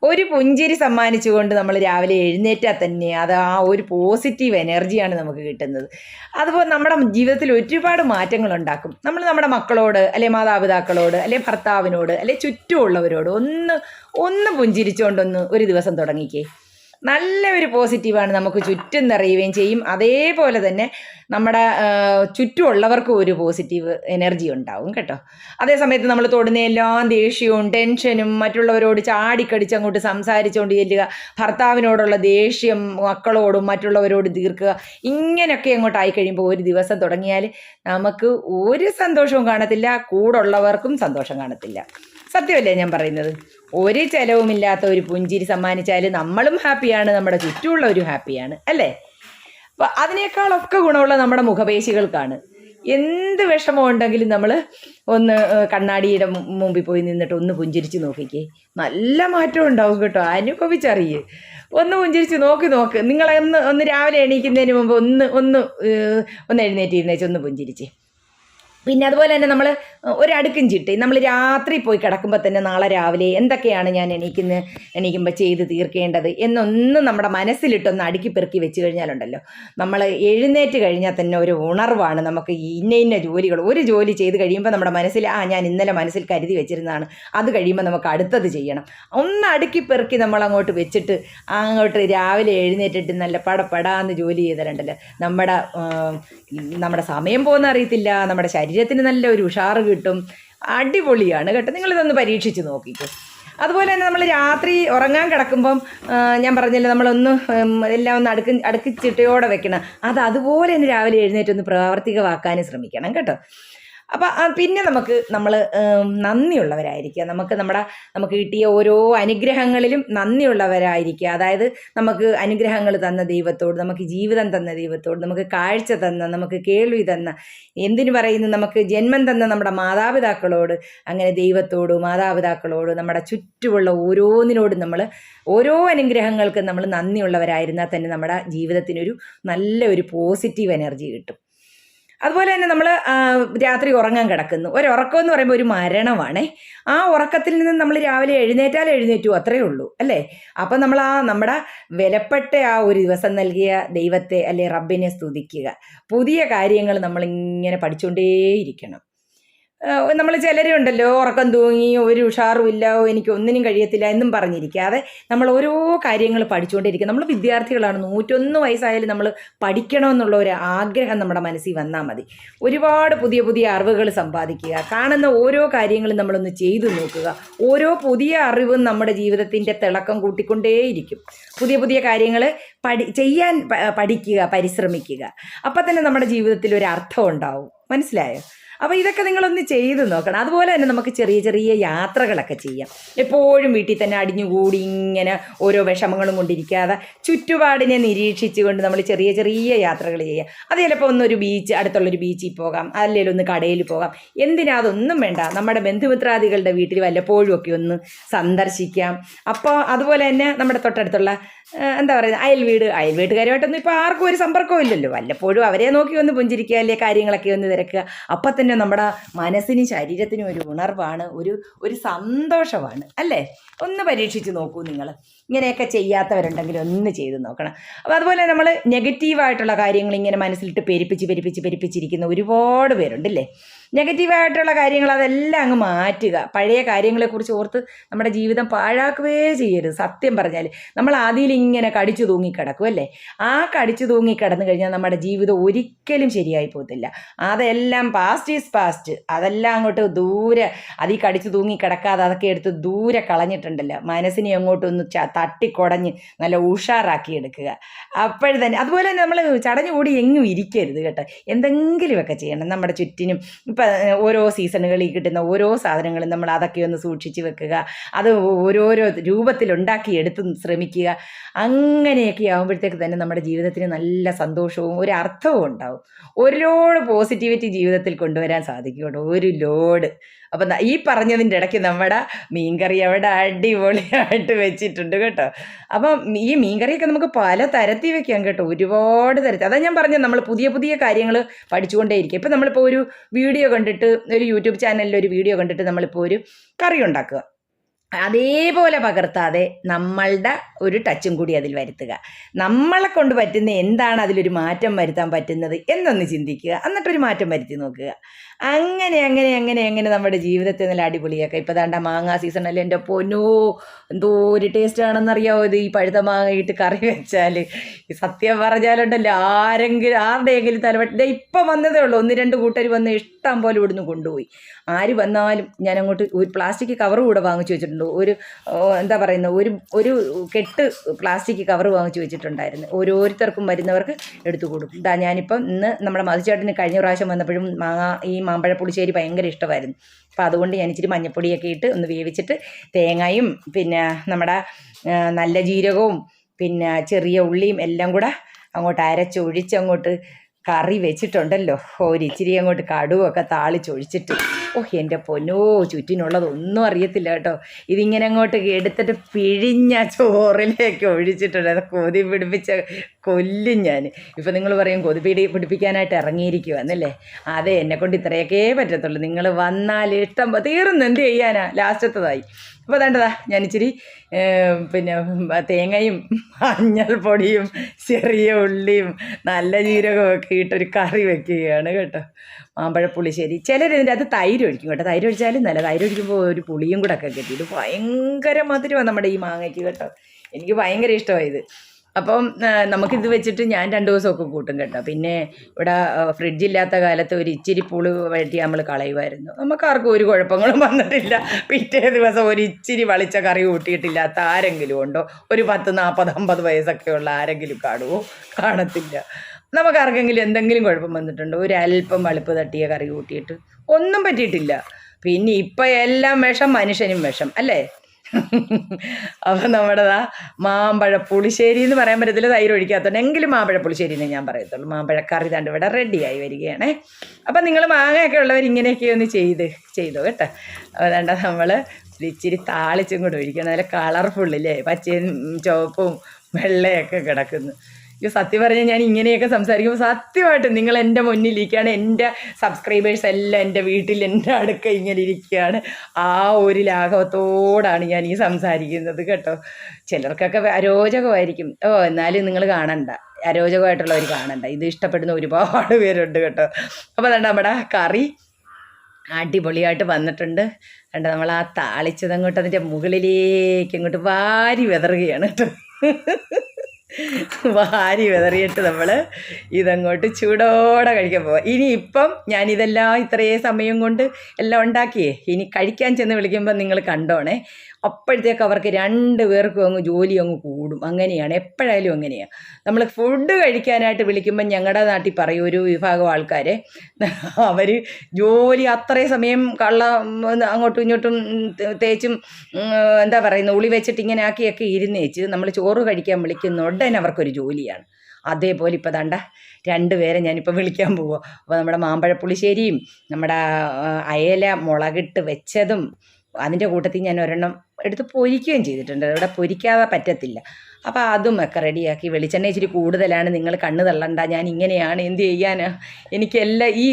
Speaker 1: ഒരു പുഞ്ചിരി സമ്മാനിച്ചുകൊണ്ട് നമ്മൾ രാവിലെ എഴുന്നേറ്റാൽ തന്നെ അത് ആ ഒരു പോസിറ്റീവ് എനർജിയാണ് നമുക്ക് കിട്ടുന്നത്. അതുപോലെ നമ്മുടെ ജീവിതത്തിൽ ഒരുപാട് മാറ്റങ്ങൾ ഉണ്ടാക്കും. നമ്മൾ നമ്മുടെ മക്കളോട് അല്ലെ മാതാപിതാക്കളോട് അല്ലെ ഭർത്താവിനോട് അല്ലെ ചുറ്റുമുള്ളവരോട് ഒന്ന് ഒന്ന് പുഞ്ചിരിച്ചുകൊണ്ടൊന്ന് ഒരു ദിവസം തുടങ്ങിക്കേ. നല്ല ഒരു പോസിറ്റീവാണ് നമുക്ക് ചുറ്റും നിറയുകയും ചെയ്യും. അതേപോലെ തന്നെ നമ്മുടെ ചുറ്റുമുള്ളവർക്കും ഒരു പോസിറ്റീവ് എനർജി ഉണ്ടാവും കേട്ടോ. അതേസമയത്ത് നമ്മൾ തൊടുന്ന എല്ലാം ദേഷ്യവും ടെൻഷനും മറ്റുള്ളവരോട് ചാടിക്കടിച്ച് അങ്ങോട്ട് സംസാരിച്ചുകൊണ്ട് ചെല്ലുക ഭർത്താവിനോടുള്ള ദേഷ്യം മക്കളോടും മറ്റുള്ളവരോട് തീർക്കുക ഇങ്ങനെയൊക്കെ അങ്ങോട്ട് ആയി കഴിയുമ്പോൾ ഒരു ദിവസം തുടങ്ങിയാൽ നമുക്ക് ഒരു സന്തോഷവും കാണത്തില്ല കൂടുള്ളവർക്കും സന്തോഷം കാണത്തില്ല. സത്യമല്ലേ ഞാൻ പറയുന്നത്? ഒരു ചെലവുമില്ലാത്ത ഒരു പുഞ്ചിരി സമ്മാനിച്ചാൽ നമ്മളും ഹാപ്പിയാണ് നമ്മുടെ ചുറ്റുമുള്ളവരും ഹാപ്പിയാണ് അല്ലേ? അപ്പം അതിനേക്കാളൊക്കെ ഗുണമുള്ള നമ്മുടെ മുഖപേശികൾക്കാണ്. എന്ത് വിഷമം ഉണ്ടെങ്കിലും നമ്മൾ ഒന്ന് കണ്ണാടിയുടെ മുമ്പിൽ പോയി നിന്നിട്ട് ഒന്ന് പുഞ്ചിരിച്ച് നോക്കിക്കേ. നല്ല മാറ്റം ഉണ്ടാവും കേട്ടോ അനുഭവിച്ചറിയേ. ഒന്ന് പുഞ്ചിരിച്ച് നോക്കി നോക്ക്. നിങ്ങളെ ഒന്ന് ഒന്ന് രാവിലെ എണീക്കുന്നതിന് മുമ്പ് ഒന്ന് ഒന്ന് ഒന്ന് എഴുന്നേറ്റ് ഇരുന്നേച്ച് ഒന്ന് പുഞ്ചിരിച്ച്. പിന്നെ അതുപോലെ തന്നെ നമ്മൾ ഒരടുക്കും ചിട്ടി നമ്മൾ രാത്രി പോയി കിടക്കുമ്പോൾ തന്നെ നാളെ രാവിലെ എന്തൊക്കെയാണ് ഞാൻ എണീക്കുന്ന എണീക്കുമ്പോൾ ചെയ്ത് തീർക്കേണ്ടത് എന്നൊന്നും നമ്മുടെ മനസ്സിലിട്ടൊന്ന് അടുക്കി പെറുക്കി വെച്ച് കഴിഞ്ഞാലുണ്ടല്ലോ. നമ്മൾ എഴുന്നേറ്റ് കഴിഞ്ഞാൽ തന്നെ ഒരു ഉണർവാണ് നമുക്ക് ഇന്ന ഇന്ന ജോലികൾ. ഒരു ജോലി ചെയ്ത് കഴിയുമ്പോൾ നമ്മുടെ മനസ്സിൽ ആ ഞാൻ ഇന്നലെ മനസ്സിൽ കരുതി വെച്ചിരുന്നതാണ് അത് കഴിയുമ്പോൾ നമുക്ക് അടുത്തത് ചെയ്യണം. ഒന്ന് അടുക്കി പെറുക്കി നമ്മൾ അങ്ങോട്ട് വെച്ചിട്ട് അങ്ങോട്ട് രാവിലെ എഴുന്നേറ്റിട്ട് നല്ല പടപടാന്ന് ജോലി ചെയ്തിട്ടുണ്ടല്ലോ നമ്മുടെ നമ്മുടെ സമയം പോകുന്ന അറിയത്തില്ല നമ്മുടെ ശരീരത്തിന് നല്ല ഒരു ഉഷാറ് കിട്ടും. അടിപൊളിയാണ് കേട്ടോ. നിങ്ങളിതൊന്ന് പരീക്ഷിച്ച് നോക്കിക്കോ. അതുപോലെ തന്നെ നമ്മൾ രാത്രി ഉറങ്ങാൻ കിടക്കുമ്പം ഞാൻ പറഞ്ഞില്ല നമ്മളൊന്ന് എല്ലാം ഒന്ന് അടുക്കി അടുക്കിച്ചിട്ടയോടെ വെക്കണം. അത് അതുപോലെ തന്നെ രാവിലെ എഴുന്നേറ്റ് ഒന്ന് പ്രാവർത്തികമാക്കാനും ശ്രമിക്കണം കേട്ടോ. അപ്പം പിന്നെ നമുക്ക് നമ്മൾ നന്ദിയുള്ളവരായിരിക്കുക. നമുക്ക് നമ്മുടെ നമുക്ക് കിട്ടിയ ഓരോ അനുഗ്രഹങ്ങളിലും നന്ദിയുള്ളവരായിരിക്കുക. അതായത് നമുക്ക് അനുഗ്രഹങ്ങൾ തന്ന ദൈവത്തോട് നമുക്ക് ജീവിതം തന്ന ദൈവത്തോട് നമുക്ക് കാഴ്ച തന്ന നമുക്ക് കേൾവി തന്ന എന്തിനു പറയുന്നു? നമുക്ക് ജന്മം തന്ന നമ്മുടെ മാതാപിതാക്കളോട് അങ്ങനെ ദൈവത്തോട് മാതാപിതാക്കളോട് നമ്മുടെ ചുറ്റുമുള്ള ഓരോന്നിനോടും നമ്മൾ ഓരോ അനുഗ്രഹങ്ങൾക്കും നമ്മൾ നന്ദിയുള്ളവരായിരുന്നാൽ തന്നെ നമ്മുടെ ജീവിതത്തിനൊരു നല്ല ഒരു പോസിറ്റീവ് എനർജി കിട്ടും. അതുപോലെ തന്നെ നമ്മൾ രാത്രി ഉറങ്ങാൻ കിടക്കുന്നു. ഒരു ഉറക്കം എന്ന് പറയുമ്പോൾ ഒരു മരണമാണേ. ആ ഉറക്കത്തിൽ നിന്ന് നമ്മൾ രാവിലെ എഴുന്നേറ്റാൽ എഴുന്നേറ്റു അത്രയേ ഉള്ളൂ അല്ലേ? അപ്പം നമ്മൾ ആ നമ്മുടെ വിലപ്പെട്ട ആ ഒരു ദിവസം നൽകിയ ദൈവത്തെ അല്ലെ റബ്ബിനെ സ്തുതിക്കുക. പുതിയ കാര്യങ്ങൾ നമ്മളിങ്ങനെ പഠിച്ചുകൊണ്ടേയിരിക്കണം നമ്മൾ ചിലരുണ്ടല്ലോ ഉറക്കം തൂങ്ങി ഒരു ഉഷാറും ഇല്ല എനിക്ക് ഒന്നിനും കഴിയത്തില്ല എന്നും പറഞ്ഞിരിക്കാതെ നമ്മൾ ഓരോ കാര്യങ്ങൾ പഠിച്ചുകൊണ്ടിരിക്കുക നമ്മൾ വിദ്യാർത്ഥികളാണ് നൂറ്റൊന്ന് വയസ്സായാലും നമ്മൾ പഠിക്കണമെന്നുള്ള ഒരു ആഗ്രഹം നമ്മുടെ മനസ്സിൽ വന്നാൽ മതി. ഒരുപാട് പുതിയ പുതിയ അറിവുകൾ സമ്പാദിക്കുക കാണുന്ന ഓരോ കാര്യങ്ങളും നമ്മളൊന്ന് ചെയ്തു നോക്കുക. ഓരോ പുതിയ അറിവും നമ്മുടെ ജീവിതത്തിന്റെ തിളക്കം കൂട്ടിക്കൊണ്ടേയിരിക്കും. പുതിയ പുതിയ കാര്യങ്ങൾ പഠി ചെയ്യാൻ പഠിക്കുക പരിശ്രമിക്കുക. അപ്പം തന്നെ നമ്മുടെ ജീവിതത്തിൽ ഒരു അർത്ഥം ഉണ്ടാവും. മനസ്സിലായോ? അപ്പോൾ ഇതൊക്കെ നിങ്ങളൊന്ന് ചെയ്ത് നോക്കണം. അതുപോലെ തന്നെ നമുക്ക് ചെറിയ ചെറിയ യാത്രകളൊക്കെ ചെയ്യാം. എപ്പോഴും വീട്ടിൽ തന്നെ അടിഞ്ഞുകൂടി ഇങ്ങനെ ഓരോ വിഷമങ്ങളും കൊണ്ടിരിക്കാതെ ചുറ്റുപാടിനെ നിരീക്ഷിച്ചുകൊണ്ട് നമ്മൾ ചെറിയ ചെറിയ യാത്രകൾ ചെയ്യാം. അത് ചിലപ്പോൾ ഒന്നൊരു ബീച്ച് അടുത്തുള്ളൊരു ബീച്ചിൽ പോകാം. അല്ലെങ്കിൽ ഒന്ന് കടയിൽ പോകാം. എന്തിനാ അതൊന്നും വേണ്ട. നമ്മുടെ ബന്ധുമിത്രാദികളുടെ വീട്ടിൽ വല്ലപ്പോഴും ഒക്കെ ഒന്ന് സന്ദർശിക്കാം. അപ്പോൾ അതുപോലെ തന്നെ നമ്മുടെ തൊട്ടടുത്തുള്ള എന്താ പറയുക അയൽ വീട് അയൽ വീട്ടുകാരുമായിട്ടൊന്നും ഇപ്പോൾ ആർക്കും ഒരു സമ്പർക്കവും ഇല്ലല്ലോ. വല്ലപ്പോഴും അവരെ നോക്കി ഒന്ന് പുഞ്ചിരിക്കുക അല്ലെങ്കിൽ കാര്യങ്ങളൊക്കെ ഒന്ന് തിരക്കുക. അപ്പം തന്നെ നമ്മുടെ മനസ്സിനും ശരീരത്തിനും ഒരു ഉണർവാണ് ഒരു ഒരു സന്തോഷമാണ് അല്ലേ? ഒന്ന് പരീക്ഷിച്ച് നോക്കൂ നിങ്ങൾ ഇങ്ങനെയൊക്കെ ചെയ്യാത്തവരുണ്ടെങ്കിൽ ഒന്ന് ചെയ്ത് നോക്കണം. അപ്പോൾ അതുപോലെ നമ്മൾ നെഗറ്റീവായിട്ടുള്ള കാര്യങ്ങൾ ഇങ്ങനെ മനസ്സിലിട്ട് പെരുപ്പിച്ച് പെരുപ്പിച്ച് പെരുപ്പിച്ചിരിക്കുന്ന ഒരുപാട് പേരുണ്ടല്ലേ നെഗറ്റീവായിട്ടുള്ള കാര്യങ്ങൾ അതെല്ലാം അങ്ങ് മാറ്റുക. പഴയ കാര്യങ്ങളെക്കുറിച്ച് ഓർത്ത് നമ്മുടെ ജീവിതം പാഴാക്കുകയേ ചെയ്യരുത്. സത്യം പറഞ്ഞാൽ നമ്മൾ ഇങ്ങനെ കടിച്ചു തൂങ്ങിക്കിടക്കും അല്ലേ? ആ കടിച്ചു തൂങ്ങിക്കിടന്നു കഴിഞ്ഞാൽ നമ്മുടെ ജീവിതം ഒരിക്കലും ശരിയായി പോകത്തില്ല. അതെല്ലാം പാസ്റ്റ് ഈസ് പാസ്റ്റ് അതെല്ലാം അങ്ങോട്ട് ദൂരെ അതിൽ കടിച്ചു തൂങ്ങി കിടക്കാതെ അതൊക്കെ എടുത്ത് ദൂരെ കളഞ്ഞിട്ടുണ്ടല്ലോ. മനസ്സിനെ അങ്ങോട്ടൊന്ന് തട്ടിക്കുടഞ്ഞ് നല്ല ഉഷാറാക്കി എടുക്കുക. അപ്പോഴും തന്നെ അതുപോലെ തന്നെ നമ്മൾ ചടഞ്ഞു കൂടി എങ്ങും ഇരിക്കരുത് കേട്ടോ. എന്തെങ്കിലുമൊക്കെ ചെയ്യണം. നമ്മുടെ ചുറ്റിനും ഇപ്പം ഓരോ സീസണുകളിൽ കിട്ടുന്ന ഓരോ സാധനങ്ങളും നമ്മൾ അതൊക്കെ ഒന്ന് സൂക്ഷിച്ച് വെക്കുക. അത് ഓരോരോ രൂപത്തിലുണ്ടാക്കി എടുത്ത് ശ്രമിക്കുക. അങ്ങനെയൊക്കെ ആകുമ്പോഴത്തേക്ക് തന്നെ നമ്മുടെ ജീവിതത്തിന് നല്ല സന്തോഷവും ഒരു അർത്ഥവും ഉണ്ടാവും. ഒരു ലോഡ് പോസിറ്റിവിറ്റി ജീവിതത്തിൽ കൊണ്ടുവരാൻ സാധിക്കും കേട്ടോ ഒരു ലോഡ് അപ്പം ഈ പറഞ്ഞതിന്റെ ഇടയ്ക്ക് നമ്മുടെ മീൻകറി അവിടെ അടിപൊളിയായിട്ട് വെച്ചിട്ടുണ്ട് കേട്ടോ. അപ്പം ഈ മീൻകറിയൊക്കെ നമുക്ക് പല തരത്തിൽ വെക്കാം കേട്ടോ. ഒരുപാട് തരത്തിൽ. അതാ ഞാൻ പറഞ്ഞത് നമ്മൾ പുതിയ പുതിയ കാര്യങ്ങൾ പഠിച്ചുകൊണ്ടേയിരിക്കും. ഇപ്പം നമ്മളിപ്പോൾ ഒരു വീഡിയോ കണ്ടിട്ട് ഒരു യൂട്യൂബ് ചാനലിൽ ഒരു വീഡിയോ കണ്ടിട്ട് നമ്മളിപ്പോൾ ഒരു കറി ഉണ്ടാക്കുക. അതേപോലെ പകർത്താതെ നമ്മളുടെ ഒരു ടച്ചും കൂടി അതിൽ വരുത്തുക. നമ്മളെ കൊണ്ട് പറ്റുന്ന എന്താണ് അതിലൊരു മാറ്റം വരുത്താൻ പറ്റുന്നത് എന്നൊന്ന് ചിന്തിക്കുക. എന്നിട്ടൊരു മാറ്റം വരുത്തി നോക്കുക. അങ്ങനെ അങ്ങനെ അങ്ങനെ അങ്ങനെ നമ്മുടെ ജീവിതത്തെ നല്ല അടിപൊളിയാക്കുക. ഇപ്പോൾ താണ്ട മാങ്ങ സീസണല്ലേ എന്റെ പൊന്നോ? എന്തോ ഒരു ടേസ്റ്റ് ആണെന്നറിയാമോ ഇത് ഈ പഴുത്ത മാങ്ങയിട്ട് കറി വെച്ചാൽ ഈ സത്യം പറഞ്ഞാലുണ്ടല്ലോ ആരെങ്കിലും ആരുടെയെങ്കിലും തലവട്ട ഇപ്പം വന്നതേ ഉള്ളൂ. ഒന്ന് രണ്ട് കൂട്ടർ വന്ന് ഇഷ്ടം പോലെ ഇവിടുന്ന് കൊണ്ടുപോയി. ആര് വന്നാലും ഞാൻ അങ്ങോട്ട് ഒരു പ്ലാസ്റ്റിക് കവർ കൂടെ വാങ്ങിച്ചു വെച്ചിട്ടുണ്ട്. ഒരു എന്താ പറയുന്നത് ഒരു ഒരു കെട്ട് പ്ലാസ്റ്റിക് കവർ വാങ്ങിച്ചു വെച്ചിട്ടുണ്ടായിരുന്നു. ഓരോരുത്തർക്കും വരുന്നവർക്ക് എടുത്തു കൊടുക്കും. ഇതാ ഞാനിപ്പം ഇന്ന് നമ്മുടെ മധുചേട്ടന് കഴിഞ്ഞ പ്രാവശ്യം വന്നപ്പോഴും മാങ്ങ ഈ മാമ്പഴ പുളിശ്ശേരി ഭയങ്കര ഇഷ്ടമായിരുന്നു. അപ്പോൾ അതുകൊണ്ട് ഞാൻ ഇച്ചിരി മഞ്ഞപ്പൊടിയൊക്കെ ഇട്ട് ഒന്ന് വേവിച്ചിട്ട് തേങ്ങയും പിന്നെ നമ്മുടെ നല്ല ജീരകവും പിന്നെ ചെറിയ ഉള്ളിയും എല്ലാം കൂടെ അങ്ങോട്ട് അരച്ചൊഴിച്ച് അങ്ങോട്ട് കറി വെച്ചിട്ടുണ്ടല്ലോ. ഒരിച്ചിരി അങ്ങോട്ട് കടുവൊക്കെ താളിച്ചൊഴിച്ചിട്ട്. ഓ എന്റെ പൊന്നോ ചുറ്റിനുള്ളതൊന്നും അറിയത്തില്ല കേട്ടോ. ഇതിങ്ങനെ അങ്ങോട്ട് എടുത്തിട്ട് പിഴിഞ്ഞ ചോറിലേക്ക് ഒഴിച്ചിട്ടുണ്ട്. കൊതി പിടിപ്പിച്ച കൊല്ലും ഞാൻ ഇപ്പം നിങ്ങൾ പറയും കൊതി പിടി പിടിപ്പിക്കാനായിട്ട് ഇറങ്ങിയിരിക്കുക എന്നല്ലേ അതെ എന്നെ കൊണ്ട് ഇത്രയൊക്കെ പറ്റത്തുള്ളൂ. നിങ്ങൾ വന്നാൽ ഇഷ്ടം തീർന്ന്. എന്ത് ചെയ്യാനാ? ലാസ്റ്റത്തതായി. അപ്പോൾ വേണ്ടതാ ഞാൻ ഇച്ചിരി പിന്നെ തേങ്ങയും മഞ്ഞൾപ്പൊടിയും ചെറിയ ഉള്ളിയും നല്ല ജീരകമൊക്കെ ഇട്ടൊരു കറി വെക്കുകയാണ് കേട്ടോ. മാമ്പഴ പുളിശ്ശേരി ചിലർ ഇതിന്റെ അത് തൈര് ഒഴിക്കും കേട്ടോ. തൈര് ഒഴിച്ചാലും നല്ല. തൈര് ഒഴിക്കുമ്പോൾ ഒരു പുളിയും കൂടെ ഒക്കെ കിട്ടി. ഇത് ഭയങ്കര മധുരമാണ് നമ്മുടെ ഈ മാങ്ങയ്ക്ക് കേട്ടോ. എനിക്ക് ഭയങ്കര ഇഷ്ടമായത് അപ്പം നമുക്കിത് വെച്ചിട്ട് ഞാൻ രണ്ട് ദിവസമൊക്കെ കൂട്ടും കേട്ടോ. പിന്നെ ഇവിടെ ഫ്രിഡ്ജ് ഫ്രിഡ്ജില്ലാത്ത കാലത്ത് ഒരു ഇച്ചിരി പുളി വെട്ടി നമ്മൾ കളയുമായിരുന്നു നമുക്കാർക്കും ഒരു കുഴപ്പങ്ങളും വന്നിട്ടില്ല. പിറ്റേ ദിവസം ഒരു ഇച്ചിരി വളിച്ച കറി കൂട്ടിയിട്ടില്ലാത്ത ആരെങ്കിലും ഉണ്ടോ? ഒരു പത്ത് നാൽപ്പത് അമ്പത് വയസ്സൊക്കെ ഉള്ള ആരെങ്കിലും കാണുമോ കാണത്തില്ല. നമുക്ക് ആർക്കെങ്കിലും എന്തെങ്കിലും കുഴപ്പം വന്നിട്ടുണ്ടോ? ഒരു അല്പം വളുപ്പ് തട്ടിയ കറി കൂട്ടിയിട്ട്. ഒന്നും പറ്റിയിട്ടില്ല. പിന്നെ ഇപ്പം എല്ലാം വിഷം മനുഷ്യനും വിഷം അല്ലേ? അപ്പം നമ്മുടേതാ മാമ്പഴ പുളിശ്ശേരി എന്ന് പറയാൻ പറ്റത്തില്ല തൈര് ഒഴിക്കാത്തതുകൊണ്ട്. എങ്കിലും മാമ്പഴ പുളിശ്ശേരി എന്നേ ഞാൻ പറയത്തുള്ളൂ. മാമ്പഴക്കറി തണ്ട് ഇവിടെ റെഡിയായി വരികയാണേ. അപ്പം നിങ്ങൾ മാങ്ങയൊക്കെ ഉള്ളവർ ഇങ്ങനെയൊക്കെ ഒന്ന് ചെയ്ത് ചെയ്തോ കേട്ടോ. അതുകൊണ്ട് നമ്മൾ ഇച്ചിരി താളിച്ചും കൂടെ ഒഴിക്കണം. നല്ല കളർഫുള്ളില്ലേ പച്ചയും ചുവപ്പും വെള്ളയൊക്കെ കിടക്കുന്നു. ഈ സത്യം പറഞ്ഞാൽ ഞാൻ ഇങ്ങനെയൊക്കെ സംസാരിക്കുമ്പോൾ സത്യമായിട്ട് നിങ്ങൾ എന്റെ മുന്നിലിരിക്കുകയാണ് എന്റെ സബ്സ്ക്രൈബേഴ്സ് എല്ലാം എന്റെ വീട്ടിൽ എന്റെ അടുക്ക ഇങ്ങനെ ഇരിക്കുകയാണ്. ആ ഒരു ലാഘവത്തോടാണ് ഞാൻ ഈ സംസാരിക്കുന്നത് കേട്ടോ. ചിലർക്കൊക്കെ അരോചകമായിരിക്കും. ഓ എന്നാലും നിങ്ങൾ കാണണ്ട. അരോചകമായിട്ടുള്ളവർ കാണണ്ട. ഇത് ഇഷ്ടപ്പെടുന്ന ഒരുപാട് പേരുണ്ട് കേട്ടോ. അപ്പോൾ അതുകൊണ്ട് നമ്മുടെ കറി അടിപൊളിയായിട്ട് വന്നിട്ടുണ്ട്. കണ്ട നമ്മൾ ആ താളിച്ചത് അങ്ങോട്ട് അതിന്റെ മുകളിലേക്ക് ഇങ്ങോട്ട് വാരി വിതറുകയാണ് കേട്ടോ. വാരി വിതറിയിട്ട് നമ്മൾ ഇതങ്ങോട്ട് ചൂടോടെ കഴിക്കാൻ പോവാം. ഇനി ഇപ്പം ഞാനിതെല്ലാം ഇത്രയും സമയം കൊണ്ട് എല്ലാം ഉണ്ടാക്കിയേ. ഇനി കഴിക്കാൻ ചെന്ന് വിളിക്കുമ്പോൾ നിങ്ങൾ കണ്ടോണേ. അപ്പോഴത്തേക്ക് അവർക്ക് രണ്ട് പേർക്കും അങ്ങ് ജോലി അങ്ങ് കൂടും. അങ്ങനെയാണ് എപ്പോഴായാലും അങ്ങനെയാണ് നമ്മൾ ഫുഡ് കഴിക്കാനായിട്ട് വിളിക്കുമ്പോൾ ഞങ്ങളുടെ നാട്ടിൽ പറയും ഒരു വിഭാഗം ആൾക്കാരെ അവർ ജോലി അത്രയും സമയം കള്ള അങ്ങോട്ടും ഇങ്ങോട്ടും തേച്ചും എന്താ പറയുന്നത് ഉളി വെച്ചിട്ട് ഇങ്ങനെ ആക്കിയൊക്കെ ഇരുന്നേച്ച് നമ്മൾ ചോറ് കഴിക്കാൻ വിളിക്കുന്ന ഉടനെ അവർക്കൊരു ജോലിയാണ്. അതേപോലെ ഇപ്പോൾ ദണ്ട രണ്ടുപേരെ ഞാനിപ്പോൾ വിളിക്കാൻ പോവുക അപ്പോൾ നമ്മുടെ മാമ്പഴപ്പുളിശ്ശേരിയും നമ്മുടെ അയല മുളകിട്ട് വെച്ചതും അതിന്റെ കൂട്ടത്തിൽ ഞാൻ ഒരെണ്ണം എടുത്ത് പൊരിക്കുകയും ചെയ്തിട്ടുണ്ട്. ഇവിടെ പൊരിക്കാതെ പറ്റത്തില്ല. അപ്പോൾ അതും ഒക്കെ റെഡിയാക്കി വെളിച്ചെണ്ണ ഇച്ചിരി കൂടുതലാണ്. നിങ്ങൾ കണ്ണ് തള്ളണ്ട. ഞാൻ ഇങ്ങനെയാണ്. എന്ത് ചെയ്യാനാ? എനിക്കെല്ലാം ഈ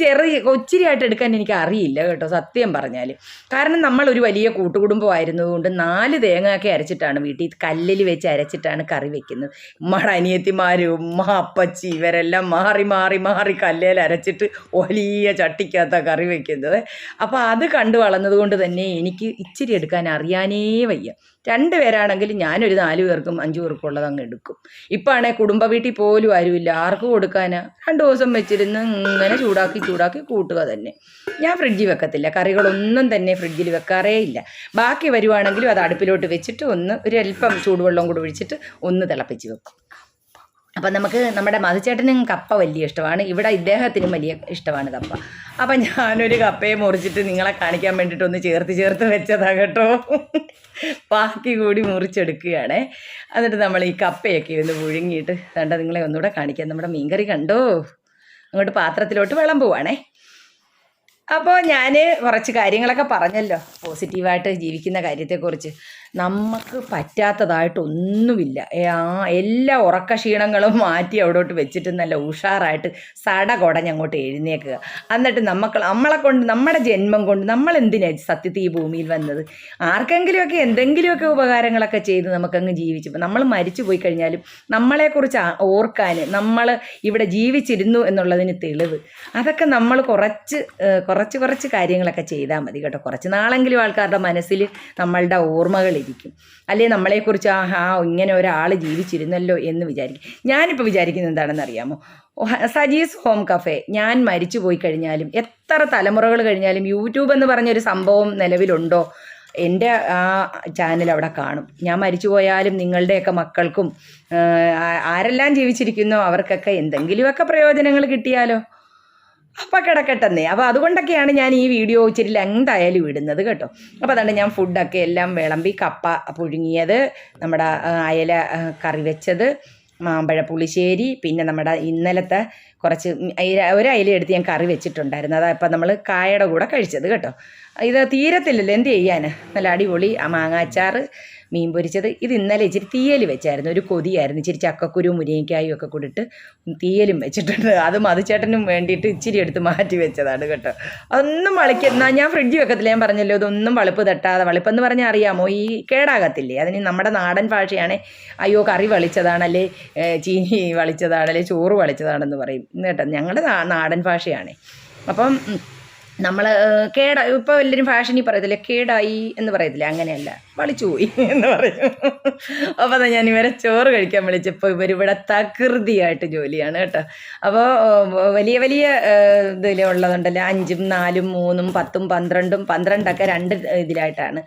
Speaker 1: ചെറിയ ഒച്ചിരിയായിട്ട് എടുക്കാൻ എനിക്ക് അറിയില്ല കേട്ടോ സത്യം പറഞ്ഞാൽ കാരണം നമ്മൾ ഒരു വലിയ കൂട്ടുകുടുംബമായിരുന്നതുകൊണ്ട് നാല് തേങ്ങയൊക്കെ അരച്ചിട്ടാണ് വീട്ടിൽ കല്ലിൽ വെച്ച് അരച്ചിട്ടാണ് കറി വെക്കുന്നത്. ഉമ്മയുടെ അനിയത്തിമാരും ഉമ്മ അപ്പച്ചി ഇവരെല്ലാം മാറി മാറി മാറി കല്ലേൽ അരച്ചിട്ട് വലിയ ചട്ടിക്കകത്താണ് കറി വെക്കുന്നത്. അപ്പോൾ അത് കണ്ടു വളർന്നതുകൊണ്ട് തന്നെ എനിക്ക് ഇച്ചിരി എടുക്കാൻ അറിയാനേ വയ്യ. രണ്ട് പേരാണെങ്കിൽ ഞാനൊരു നാല് പേർക്കും അഞ്ച് അഞ്ചു പേർക്കുള്ളത് അങ്ങ് എടുക്കും. ഇപ്പം ആണെങ്കിൽ കുടുംബ വീട്ടിൽ പോലും ആരുമില്ല. ആർക്ക് കൊടുക്കാനാ? രണ്ട് ദിവസം വെച്ചിരുന്ന് ഇങ്ങനെ ചൂടാക്കി ചൂടാക്കി കൂട്ടുക തന്നെ. ഞാൻ ഫ്രിഡ്ജിൽ വെക്കത്തില്ല. കറികളൊന്നും തന്നെ ഫ്രിഡ്ജിൽ വെക്കാറേ ഇല്ല. ബാക്കി വരുവാണെങ്കിലും അത് അടുപ്പിലോട്ട് വെച്ചിട്ട് ഒന്ന് ഒരു അല്പം ചൂടുവെള്ളം കൂടി ഒഴിച്ചിട്ട് ഒന്ന് തിളപ്പിച്ച് വെക്കും. അപ്പം നമുക്ക് നമ്മുടെ മധുചേട്ടനും കപ്പ വലിയ ഇഷ്ടമാണ്. ഇവിടെ ഇദ്ദേഹത്തിനും വലിയ ഇഷ്ടമാണ് കപ്പ. അപ്പം ഞാനൊരു കപ്പയെ മുറിച്ചിട്ട് നിങ്ങളെ കാണിക്കാൻ വേണ്ടിയിട്ട് ഒന്ന് ചേർത്ത് ചേർത്ത് വെച്ചതാ കേട്ടോ. ബാക്കി കൂടി മുറിച്ചെടുക്കുകയാണേ. എന്നിട്ട് നമ്മൾ ഈ കപ്പയൊക്കെ ഒന്ന് പുഴുങ്ങിയിട്ട് കണ്ട നിങ്ങളെ ഒന്നുകൂടെ കാണിക്കാം. നമ്മുടെ മീൻകറി കണ്ടോ? അങ്ങോട്ട് പാത്രത്തിലോട്ട് വിളമ്പുവാണേ. അപ്പോൾ ഞാൻ കുറച്ച് കാര്യങ്ങളൊക്കെ പറഞ്ഞല്ലോ പോസിറ്റീവായിട്ട് ജീവിക്കുന്ന കാര്യത്തെക്കുറിച്ച്. നമുക്ക് പറ്റാത്തതായിട്ടൊന്നുമില്ല. ആ എല്ലാ ഉറക്ക ക്ഷീണങ്ങളും മാറ്റി അവിടോട്ട് വെച്ചിട്ട് നല്ല ഉഷാറായിട്ട് സട കുടഞ്ഞ് അങ്ങോട്ട് എഴുന്നേക്കുക. എന്നിട്ട് നമുക്ക് നമ്മളെ കൊണ്ട് നമ്മുടെ ജന്മം കൊണ്ട് നമ്മൾ എന്തിനാ സത്യത്തിൽ ഈ ഭൂമിയിൽ വന്നത്? ആർക്കെങ്കിലുമൊക്കെ എന്തെങ്കിലുമൊക്കെ ഉപകാരങ്ങളൊക്കെ ചെയ്ത് നമുക്കങ്ങ് ജീവിച്ചു നമ്മൾ മരിച്ചു പോയി കഴിഞ്ഞാലും നമ്മളെക്കുറിച്ച് ഓർക്കാൻ നമ്മൾ ഇവിടെ ജീവിച്ചിരുന്നു എന്നുള്ളതിന് തെളിവ്. അതൊക്കെ നമ്മൾ കുറച്ച് ഏഹ്, കുറച്ച് കുറച്ച് കാര്യങ്ങളൊക്കെ ചെയ്താൽ മതി കേട്ടോ. കുറച്ച് നാളെങ്കിലും ആൾക്കാരുടെ മനസ്സിൽ നമ്മളുടെ ഓർമ്മകളിരിക്കും അല്ലെങ്കിൽ നമ്മളെക്കുറിച്ച് ആ ആ ഇങ്ങനെ ഒരാൾ ജീവിച്ചിരുന്നല്ലോ എന്ന് വിചാരിക്കും. ഞാനിപ്പോൾ വിചാരിക്കുന്നത് എന്താണെന്ന് അറിയാമോ? സജീസ് ഹോം കഫേ ഞാൻ മരിച്ചു പോയി കഴിഞ്ഞാലും എത്ര തലമുറകൾ കഴിഞ്ഞാലും യൂട്യൂബ് എന്ന് പറഞ്ഞൊരു സംഭവം നിലവിലുണ്ടോ? എന്റെ ആ ചാനൽ അവിടെ കാണും. ഞാൻ മരിച്ചു പോയാലും നിങ്ങളുടെയൊക്കെ മക്കൾക്കും ആരെല്ലാം ജീവിച്ചിരിക്കുന്നോ അവർക്കൊക്കെ എന്തെങ്കിലുമൊക്കെ പ്രയോജനങ്ങൾ കിട്ടിയാലോ? അപ്പം കിടക്കട്ടെന്നേ. അപ്പോൾ അതുകൊണ്ടൊക്കെയാണ് ഞാൻ ഈ വീഡിയോ ഇച്ചിരി ലെങ്തായാലും ഇടുന്നത് കേട്ടോ. അപ്പോൾ അതുകൊണ്ട് ഞാൻ ഫുഡൊക്കെ എല്ലാം വിളമ്പി കപ്പ പുഴുങ്ങിയത് നമ്മുടെ അയല കറി വെച്ചത് മാമ്പഴ പുളിശ്ശേരി പിന്നെ നമ്മുടെ ഇന്നലത്തെ കുറച്ച് ഒരു അയില എടുത്ത് ഞാൻ കറി വെച്ചിട്ടുണ്ടായിരുന്നു. അതാ ഇപ്പം നമ്മൾ കായയുടെ കൂടെ കഴിച്ചത് കേട്ടോ. ഇത് തീരത്തില്ലല്ലോ എന്ത് ചെയ്യാൻ നല്ല അടിപൊളി ആ മാങ്ങാച്ചാറ് മീൻ പൊരിച്ചത്. ഇത് ഇന്നലെ ഇച്ചിരി തീയൽ വെച്ചായിരുന്നു. ഒരു കൊതിയായിരുന്നു. ഇച്ചിരി ചക്കക്കുരു മുരിങ്ങയ്ക്കായും ഒക്കെ കൂടിയിട്ട് തീയലും വെച്ചിട്ടുണ്ട്. അത് മധുചേട്ടനും വേണ്ടിയിട്ട് ഇച്ചിരി എടുത്ത് മാറ്റി വെച്ചതാണ് കേട്ടോ. അതൊന്നും വളിക്കുന്ന ഞാൻ ഫ്രിഡ്ജ് വെക്കത്തില്ല. ഞാൻ പറഞ്ഞല്ലോ ഇതൊന്നും വളിപ്പ് തട്ടാതെ വളിപ്പെന്ന് പറഞ്ഞാൽ അറിയാമോ ഈ കേടാകത്തില്ലേ? അതിന് നമ്മുടെ നാടൻ ഭാഷയാണ് അയ്യോ കറി വളിച്ചതാണല്ലേ ചീനി വളിച്ചതാണല്ലേ ചോറ് വളിച്ചതാണെന്ന് പറയും. കേട്ടോ ഞങ്ങളുടെ നാടൻ ഭാഷയാണ്. അപ്പം നമ്മൾ കേട ഇപ്പോൾ എല്ലാവരും ഫാഷനിൽ പറയത്തില്ലേ കേടായി എന്ന് പറയത്തില്ലേ അങ്ങനെയല്ല. വളിച്ചു പോയി എന്ന് പറയും. അപ്പോൾ അതാ ഞാൻ ഇവരെ ചോറ് കഴിക്കാൻ വിളിച്ചപ്പോൾ ഇവരിവിടെ തകൃതിയായിട്ട് ജോലിയാണ് കേട്ടോ. അപ്പോൾ വലിയ വലിയ ഇതിലുള്ളതുണ്ടല്ലോ അഞ്ചും നാലും മൂന്നും പത്തും പന്ത്രണ്ടും പന്ത്രണ്ടൊക്കെ രണ്ട് ഇതിലായിട്ടാണ്.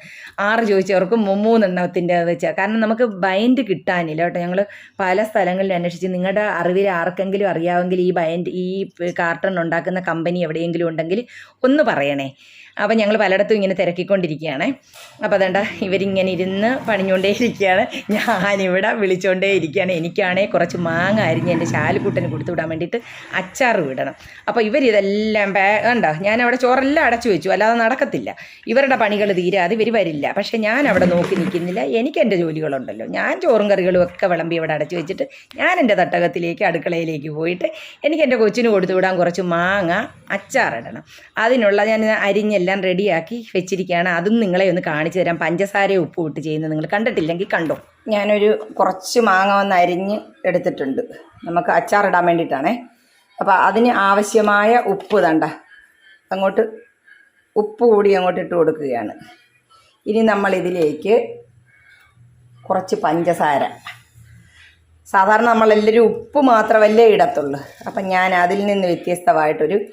Speaker 1: ആറ് ചോദിച്ചവർക്ക് മൂന്നെണ്ണത്തിന്റെ വെച്ചാൽ കാരണം നമുക്ക് ബൈൻഡ് കിട്ടാനില്ല കേട്ടോ. ഞങ്ങൾ പല സ്ഥലങ്ങളിൽ അന്വേഷിച്ച് നിങ്ങളുടെ അറിവിൽ ആർക്കെങ്കിലും അറിയാമെങ്കിൽ ഈ ബൈൻഡ് ഈ കാർട്ടൺ ഉണ്ടാക്കുന്ന കമ്പനി എവിടെയെങ്കിലും ഉണ്ടെങ്കിൽ ഒന്ന് പറയണേ. അപ്പോൾ ഞങ്ങൾ പലയിടത്തും ഇങ്ങനെ തിരക്കിക്കൊണ്ടിരിക്കുകയാണ്. അപ്പോൾ അതേണ്ട ഇവരിങ്ങനെ ഇരുന്ന് പണിഞ്ഞുകൊണ്ടേ ഇരിക്കുകയാണ് ഞാനിവിടെ വിളിച്ചുകൊണ്ടേ ഇരിക്കുകയാണ്. എനിക്കാണേ കുറച്ച് മാങ്ങ അരിഞ്ഞ് എന്റെ ശാലുക്കുട്ടന് കൊടുത്തു വിടാൻ വേണ്ടിയിട്ട് അച്ചാർ വിടണം. അപ്പോൾ ഇവരിതെല്ലാം പാ കണ്ടോ? ഞാനവിടെ ചോറെല്ലാം അടച്ചു വെച്ചു. അല്ലാതെ നടക്കത്തില്ല. ഇവരുടെ പണികൾ തീരാതെ ഇവർ വരില്ല. പക്ഷേ ഞാൻ അവിടെ നോക്കി നിൽക്കുന്നില്ല. എനിക്ക് എന്റെ ജോലികളുണ്ടല്ലോ. ഞാൻ ചോറും കറികളും ഒക്കെ വിളമ്പി ഇവിടെ അടച്ചു വെച്ചിട്ട് ഞാൻ എന്റെ തട്ടകത്തിലേക്ക് അടുക്കളയിലേക്ക് പോയിട്ട് എനിക്ക് എന്റെ കൊച്ചിന് കൊടുത്തു വിടാൻ കുറച്ച് മാങ്ങ അച്ചാറിടണം അതിനുള്ള ഞാൻ അരിഞ്ഞെല്ലാം റെഡിയാക്കി വെച്ചിരിക്കുകയാണ്. അതും നിങ്ങളെ ഒന്ന് കാണിച്ചു തരാം. പഞ്ചസാരയും ഉപ്പ് ഇട്ട് ചെയ്യുന്നത് നിങ്ങൾ കണ്ടിട്ടില്ലെങ്കിൽ കണ്ടോ? ഞാനൊരു കുറച്ച് മാങ്ങ ഒന്ന് അരിഞ്ഞ് എടുത്തിട്ടുണ്ട്. നമുക്ക് അച്ചാറിടാൻ വേണ്ടിയിട്ടാണേ. അപ്പോൾ അതിന് ആവശ്യമായ ഉപ്പ് തണ്ട അങ്ങോട്ട് ഉപ്പ് കൂടി അങ്ങോട്ട് ഇട്ട് കൊടുക്കുകയാണ്. ഇനി നമ്മൾ ഇതിലേക്ക് കുറച്ച് പഞ്ചസാര. സാധാരണ നമ്മളെല്ലാവരും ഉപ്പ് മാത്രമല്ലേ ഇടത്തുള്ളൂ. അപ്പം ഞാൻ അതിൽ നിന്ന് വ്യത്യസ്തമായിട്ടൊരു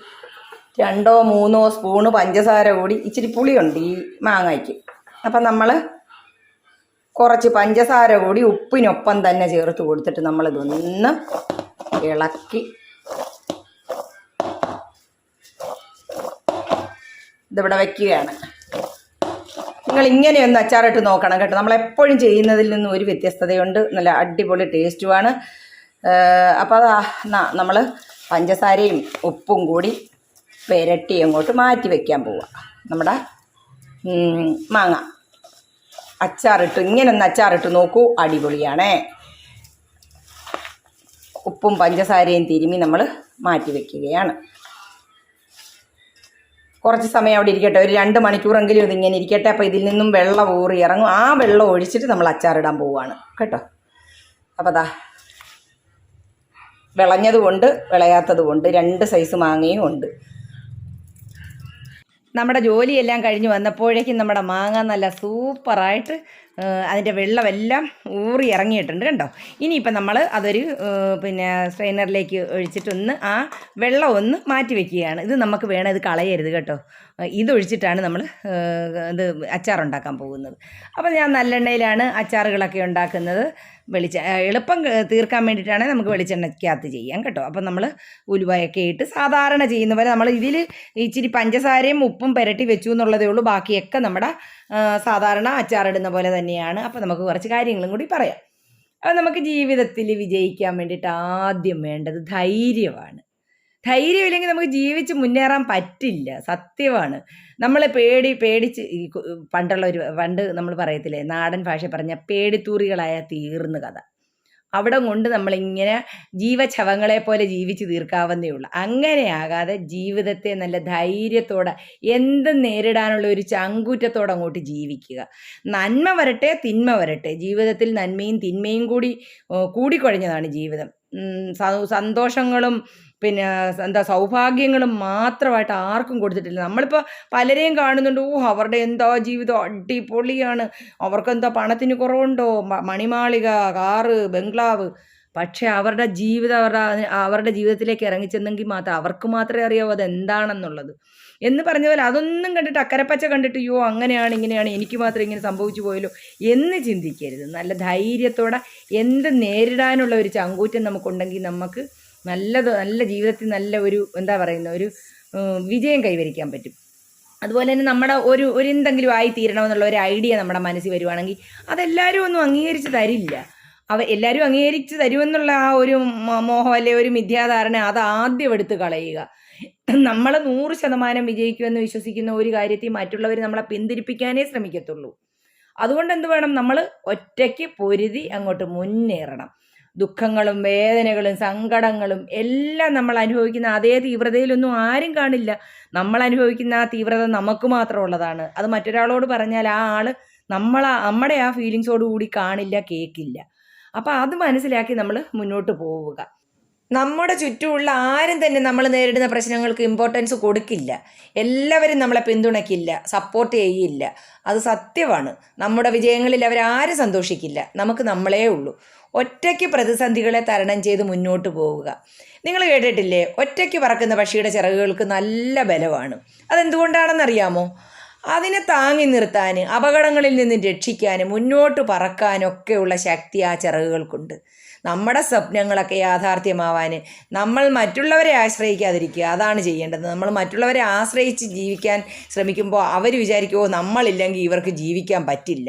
Speaker 1: രണ്ടോ മൂന്നോ സ്പൂണ് പഞ്ചസാര കൂടി ഇച്ചിരി പുളിയുണ്ട് ഈ മാങ്ങയ്ക്ക്. അപ്പം നമ്മൾ കുറച്ച് പഞ്ചസാര കൂടി ഉപ്പിനൊപ്പം തന്നെ ചേർത്ത് കൊടുത്തിട്ട് നമ്മളിതൊന്ന് ഇളക്കി. ഇതിവിടെ വയ്ക്കുകയാണ് നിങ്ങൾ ഇങ്ങനെയൊന്ന് അച്ചാറിട്ട് നോക്കണം കേട്ടോ. നമ്മളെപ്പോഴും ചെയ്യുന്നതിൽ നിന്നും ഒരു വ്യത്യസ്തതയുണ്ട്. നല്ല അടിപൊളി ടേസ്റ്റുമാണ്. അപ്പോൾ നമ്മൾ പഞ്ചസാരയും ഉപ്പും കൂടി പുരട്ടി അങ്ങോട്ട് മാറ്റി വെക്കാൻ പോവുക നമ്മുടെ മാങ്ങ. അച്ചാറിട്ട് ഇങ്ങനെ ഒന്ന് അച്ചാറിട്ട് നോക്കൂ. അടിപൊളിയാണേ. ഉപ്പും പഞ്ചസാരയും തിരുമി നമ്മൾ മാറ്റി വെക്കുകയാണ്. കുറച്ച് സമയം അവിടെ ഇരിക്കട്ടെ. ഒരു രണ്ട് മണിക്കൂറെങ്കിലും ഇതിങ്ങനെ ഇരിക്കട്ടെ. അപ്പോൾ ഇതിൽ നിന്നും വെള്ളം ഊറി ഇറങ്ങും. ആ വെള്ളം ഒഴിച്ചിട്ട് നമ്മൾ അച്ചാറിടാൻ പോവുകയാണ് കേട്ടോ? അപ്പോൾ അതാ വിളഞ്ഞതുകൊണ്ട് വിളയാത്തതുകൊണ്ട് രണ്ട് സൈസ് മാങ്ങയും ഉണ്ട്. നമ്മുടെ ജോലിയെല്ലാം കഴിഞ്ഞ് വന്നപ്പോഴേക്കും നമ്മുടെ മാങ്ങ നല്ല സൂപ്പറായിട്ട് അതിന്റെ വെള്ളമെല്ലാം ഊറി ഇറങ്ങിയിട്ടുണ്ട് കണ്ടോ? ഇനിയിപ്പം നമ്മൾ അതൊരു പിന്നെ സ്ട്രെയിനറിലേക്ക് ഒഴിച്ചിട്ടൊന്ന് ആ വെള്ളം ഒന്ന് മാറ്റി വെക്കുകയാണ്. ഇത് നമുക്ക് വേണം ഇത് കളയരുത് കേട്ടോ. ഇതൊഴിച്ചിട്ടാണ് നമ്മൾ ഇത് അച്ചാറുണ്ടാക്കാൻ പോകുന്നത്. അപ്പോൾ ഞാൻ നല്ലെണ്ണയിലാണ് അച്ചാറുകളൊക്കെ ഉണ്ടാക്കുന്നത്. വെളിച്ച എളുപ്പം തീർക്കാൻ വേണ്ടിയിട്ടാണെങ്കിൽ നമുക്ക് വെളിച്ചെണ്ണയ്ക്കകത്ത് ചെയ്യാം കേട്ടോ. അപ്പം നമ്മൾ ഉലുവയൊക്കെ ഇട്ട് സാധാരണ ചെയ്യുന്ന പോലെ നമ്മൾ ഇതിൽ ഇച്ചിരി പഞ്ചസാരയും ഉപ്പും പുരട്ടി വെച്ചു എന്നുള്ളതേ ഉള്ളൂ. ബാക്കിയൊക്കെ നമ്മുടെ സാധാരണ അച്ചാറിടുന്ന പോലെ തന്നെയാണ്. അപ്പോൾ നമുക്ക് കുറച്ച് കാര്യങ്ങളും കൂടി പറയാം. അപ്പോൾ നമുക്ക് ജീവിതത്തിൽ വിജയിക്കാൻ വേണ്ടിയിട്ട് ആദ്യം വേണ്ടത് ധൈര്യമാണ്. ധൈര്യമില്ലെങ്കിൽ നമുക്ക് ജീവിച്ച് മുന്നേറാൻ പറ്റില്ല. സത്യമാണ്. നമ്മൾ പേടി പേടിച്ച് ഈ പണ്ടുള്ള ഒരു പണ്ട് നമ്മൾ പറയത്തില്ലേ നാടൻ ഭാഷ പറഞ്ഞ പേടിത്തൂറികളായ തീർന്ന കഥ. അവിടെ കൊണ്ട് നമ്മളിങ്ങനെ ജീവച്ഛവങ്ങളെ പോലെ ജീവിച്ച് തീർക്കാവുന്നേ ഉള്ളൂ. അങ്ങനെയാകാതെ ജീവിതത്തെ നല്ല ധൈര്യത്തോടെ എന്തും നേരിടാനുള്ള ഒരു ചങ്കൂറ്റത്തോടെ അങ്ങോട്ട് ജീവിക്കുക. നന്മ വരട്ടെ തിന്മ വരട്ടെ. ജീവിതത്തിൽ നന്മയും തിന്മയും കൂടി കൂടിക്കുഴഞ്ഞതാണ് ജീവിതം. സന്തോഷങ്ങളും പിന്നെ എന്താ സൗഭാഗ്യങ്ങളും മാത്രമായിട്ട് ആർക്കും കൊടുത്തിട്ടില്ല. നമ്മളിപ്പോൾ പലരെയും കാണുന്നുണ്ട് ഓ അവരുടെ എന്താ ജീവിതം അടിപൊളിയാണ്. അവർക്കെന്താ പണത്തിന് കുറവുണ്ടോ? മണിമാളിക കാറ് ബംഗ്ലാവ്. പക്ഷേ അവരുടെ ജീവിതം അവരുടെ അവരുടെ ജീവിതത്തിലേക്ക് ഇറങ്ങിച്ചെന്നെങ്കിൽ മാത്രം അവർക്ക് മാത്രമേ അറിയാവൂ അതെന്താണെന്നുള്ളത്. എന്ന് പറഞ്ഞ പോലെ അതൊന്നും കണ്ടിട്ട് അക്കരപ്പച്ച കണ്ടിട്ട് യോ അങ്ങനെയാണ് ഇങ്ങനെയാണ് എനിക്ക് മാത്രം ഇങ്ങനെ സംഭവിച്ചു പോയല്ലോ എന്ന് ചിന്തിക്കരുത്. നല്ല ധൈര്യത്തോടെ എന്ത് നേരിടാനുള്ള ഒരു ചങ്കൂറ്റം നമുക്കുണ്ടെങ്കിൽ നമുക്ക് നല്ലത് നല്ല ജീവിതത്തിൽ നല്ല ഒരു എന്താ പറയുന്ന ഒരു വിജയം കൈവരിക്കാൻ പറ്റും. അതുപോലെ തന്നെ നമ്മുടെ ഒരു ഒരു എന്തെങ്കിലും ആയി തീരണമെന്നുള്ള ഒരു ഐഡിയ നമ്മുടെ മനസ്സിൽ വരുവാണെങ്കിൽ അതെല്ലാവരും ഒന്നും അംഗീകരിച്ച് തരില്ല. അവ എല്ലാവരും അംഗീകരിച്ച് തരുമെന്നുള്ള ആ ഒരു മോഹം അല്ലെ ഒരു മിഥ്യാധാരണ അത് ആദ്യം എടുത്ത് കളയുക. നമ്മൾ നൂറ് ശതമാനം വിജയിക്കുമെന്ന് വിശ്വസിക്കുന്ന ഒരു കാര്യത്തിൽ മറ്റുള്ളവർ നമ്മളെ പിന്തിരിപ്പിക്കാനേ ശ്രമിക്കത്തുള്ളൂ. അതുകൊണ്ട് എന്ത് വേണം? നമ്മൾ ഒറ്റയ്ക്ക് പൊരുതി അങ്ങോട്ട് മുന്നേറണം. ദുഃഖങ്ങളും വേദനകളും സങ്കടങ്ങളും എല്ലാം നമ്മൾ അനുഭവിക്കുന്ന അതേ തീവ്രതയിലൊന്നും ആരും കാണില്ല. നമ്മൾ അനുഭവിക്കുന്ന ആ തീവ്രത നമുക്ക് മാത്രമുള്ളതാണ്. അത് മറ്റൊരാളോട് പറഞ്ഞാൽ ആ ആൾ നമ്മൾ നമ്മുടെ ആ ഫീലിങ്സോട് കൂടി കാണില്ല കേൾക്കില്ല. അപ്പോൾ അത് മനസ്സിലാക്കി നമ്മൾ മുന്നോട്ട് പോവുക. നമ്മുടെ ചുറ്റുമുള്ള ആരും തന്നെ നമ്മൾ നേരിടുന്ന പ്രശ്നങ്ങൾക്ക് ഇമ്പോർട്ടൻസ് കൊടുക്കില്ല. എല്ലാവരും നമ്മളെ പിന്തുണയ്ക്കില്ല സപ്പോർട്ട് ചെയ്യില്ല. അത് സത്യമാണ്. നമ്മുടെ വിജയങ്ങളിൽ അവരാരും സന്തോഷിക്കില്ല. നമുക്ക് നമ്മളേ ഉള്ളൂ. ഒറ്റയ്ക്ക് പ്രതിസന്ധികളെ തരണം ചെയ്ത് മുന്നോട്ട് പോവുക. നിങ്ങൾ കേട്ടിട്ടില്ലേ? ഒറ്റയ്ക്ക് പറക്കുന്ന പക്ഷിയുടെ ചിറകുകൾക്ക് നല്ല ബലമാണ്. അതെന്തുകൊണ്ടാണെന്നറിയാമോ? അതിനെ താങ്ങി നിർത്താൻ അപകടങ്ങളിൽ നിന്ന് രക്ഷിക്കാൻ മുന്നോട്ട് പറക്കാനൊക്കെയുള്ള ശക്തി ആ ചിറകുകൾക്കുണ്ട്. നമ്മുടെ സ്വപ്നങ്ങളൊക്കെ യാഥാർത്ഥ്യമാവാൻ നമ്മൾ മറ്റുള്ളവരെ ആശ്രയിക്കാതിരിക്കുക അതാണ് ചെയ്യേണ്ടത്. നമ്മൾ മറ്റുള്ളവരെ ആശ്രയിച്ച് ജീവിക്കാൻ ശ്രമിക്കുമ്പോൾ അവർ വിചാരിക്കുമോ നമ്മളില്ലെങ്കിൽ ഇവർക്ക് ജീവിക്കാൻ പറ്റില്ല.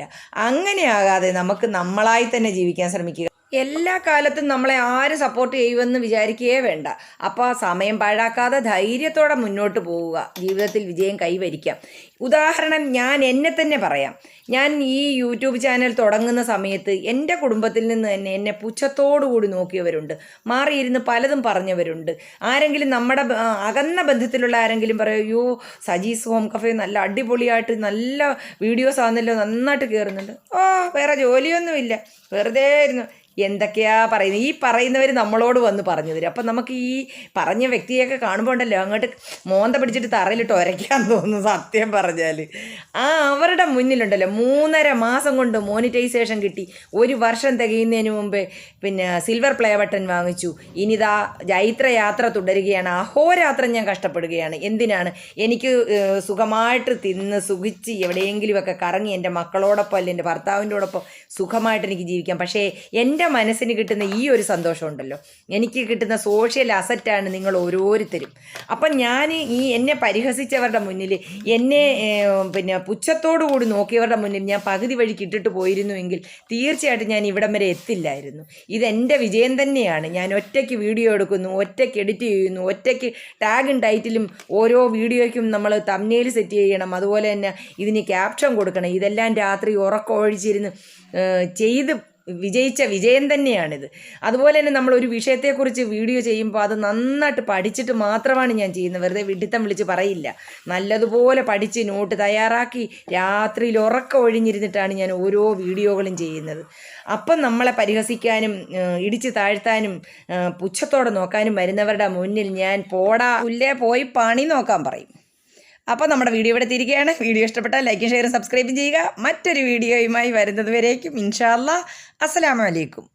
Speaker 1: അങ്ങനെയാകാതെ നമുക്ക് നമ്മളായി തന്നെ ജീവിക്കാൻ ശ്രമിക്കുക എല്ലാ കാലത്തും നമ്മളെ ആര് സപ്പോർട്ട് ചെയ്യുമെന്ന് വിചാരിക്കുകയേ വേണ്ട. അപ്പോൾ സമയം പാഴാക്കാതെ ധൈര്യത്തോടെ മുന്നോട്ട് പോവുക. ജീവിതത്തിൽ വിജയം കൈവരിക്കാം. ഉദാഹരണം ഞാൻ എന്നെ തന്നെ പറയാം. ഞാൻ ഈ യൂട്യൂബ് ചാനൽ തുടങ്ങുന്ന സമയത്ത് എന്റെ കുടുംബത്തിൽ നിന്ന് തന്നെ എന്നെ പുച്ഛത്തോടു കൂടി നോക്കിയവരുണ്ട്. മാറിയിരുന്ന് പലതും പറഞ്ഞവരുണ്ട്. ആരെങ്കിലും നമ്മുടെ അകന്ന ബന്ധത്തിലുള്ള ആരെങ്കിലും പറയും അയ്യോ സജീസ് ഹോം കഫേ നല്ല അടിപൊളിയായിട്ട് നല്ല വീഡിയോസ് ആകുന്നല്ലോ നന്നായിട്ട് കയറുന്നുണ്ട് ഓ വേറെ ജോലിയൊന്നുമില്ല. വെറുതെ ഇരുന്നു. എന്തൊക്കെയാ പറയുന്നത്? ഈ പറയുന്നവർ നമ്മളോട് വന്ന് പറഞ്ഞു തരും. അപ്പം നമുക്ക് ഈ പറഞ്ഞ വ്യക്തിയൊക്കെ കാണുമ്പോൾ ഉണ്ടല്ലോ അങ്ങോട്ട് മോന്ത പിടിച്ചിട്ട് തറയിലിട്ട് ഒരയ്ക്കാൻ തോന്നുന്നു സത്യം പറഞ്ഞാൽ ആ അവരുടെ മുന്നിലുണ്ടല്ലോ മൂന്നര മാസം കൊണ്ട് മോണിറ്റൈസേഷൻ കിട്ടി. ഒരു വർഷം തികയുന്നതിന് മുമ്പേ പിന്നെ സിൽവർ പ്ലേ ബട്ടൺ വാങ്ങിച്ചു. ഇനിതാ ജൈത്രയാത്ര തുടരുകയാണ്. അഹോരാത്രം ഞാൻ കഷ്ടപ്പെടുകയാണ്. എന്തിനാണ്? എനിക്ക് സുഖമായിട്ട് തിന്ന് സുഖിച്ച് എവിടെയെങ്കിലുമൊക്കെ കറങ്ങി എന്റെ മക്കളോടൊപ്പം അല്ലെങ്കിൽ എന്റെ ഭർത്താവിന്റെയോടൊപ്പം സുഖമായിട്ട് എനിക്ക് ജീവിക്കാം. പക്ഷേ എന്റെ മനസ്സിന് കിട്ടുന്ന ഈ ഒരു സന്തോഷം ഉണ്ടല്ലോ എനിക്ക് കിട്ടുന്ന സോഷ്യൽ അസറ്റാണ് നിങ്ങൾ ഓരോരുത്തരും. അപ്പം ഞാൻ ഈ എന്നെ പരിഹസിച്ചവരുടെ മുന്നിൽ എന്നെ പിന്നെ കൂടി നോക്കിയവരുടെ മുന്നിൽ ഞാൻ പകുതി വഴി കിട്ടിട്ട് പോയിരുന്നു പോയിരുന്നുവെങ്കിൽ തീർച്ചയായിട്ടും ഞാൻ ഇവിടം വരെ എത്തില്ലായിരുന്നു. ഇതെന്റെ വിജയം തന്നെയാണ്. ഞാൻ ഒറ്റയ്ക്ക് വീഡിയോ എടുക്കുന്നു ഒറ്റയ്ക്ക് എഡിറ്റ് ചെയ്യുന്നു ഒറ്റയ്ക്ക് ടാഗും ടൈറ്റിലും ഓരോ വീഡിയോയ്ക്കും നമ്മൾ തമ്നയിൽ സെറ്റ് ചെയ്യണം. അതുപോലെ തന്നെ ഇതിന് ക്യാപ്ഷൻ കൊടുക്കണം. ഇതെല്ലാം രാത്രി ഉറക്കമൊഴിച്ചിരുന്ന് ഒഴിച്ചിരുന്ന് ചെയ്ത് വിജയിച്ച വിജയം തന്നെയാണിത്. അതുപോലെ തന്നെ നമ്മൾ ഒരു വിഷയത്തെക്കുറിച്ച് വീഡിയോ ചെയ്യുമ്പോൾ അത് നന്നായിട്ട് പഠിച്ചിട്ട് മാത്രമാണ് ഞാൻ ചെയ്യുന്നത്. വെറുതെ വിഡിത്തം വിളിച്ച് പറയില്ല. നല്ലതുപോലെ പഠിച്ച് നോട്ട് തയ്യാറാക്കി രാത്രിയിൽ ഉറക്കം ഒഴിഞ്ഞിരുന്നിട്ടാണ് ഞാൻ ഓരോ വീഡിയോകളും ചെയ്യുന്നത്. അപ്പം നമ്മളെ പരിഹസിക്കാനും ഇടിച്ച് താഴ്ത്താനും പുച്ഛത്തോടെ നോക്കാനും വരുന്നവരുടെ മുന്നിൽ ഞാൻ പോടാ ഉല്ലേ പോയി പണി നോക്കാൻ പറയും. അപ്പോൾ നമ്മുടെ വീഡിയോ ഇവിടെ തിരികെയാണ് വീഡിയോ ഇഷ്ടപ്പെട്ടാൽ ലൈക്കും ഷെയറും സബ്സ്ക്രൈബും ചെയ്യുക. മറ്റൊരു വീഡിയോയുമായി വരുന്നത് വരേക്കും. ഇൻഷാല്ല അസ്സലാമു അലൈക്കും.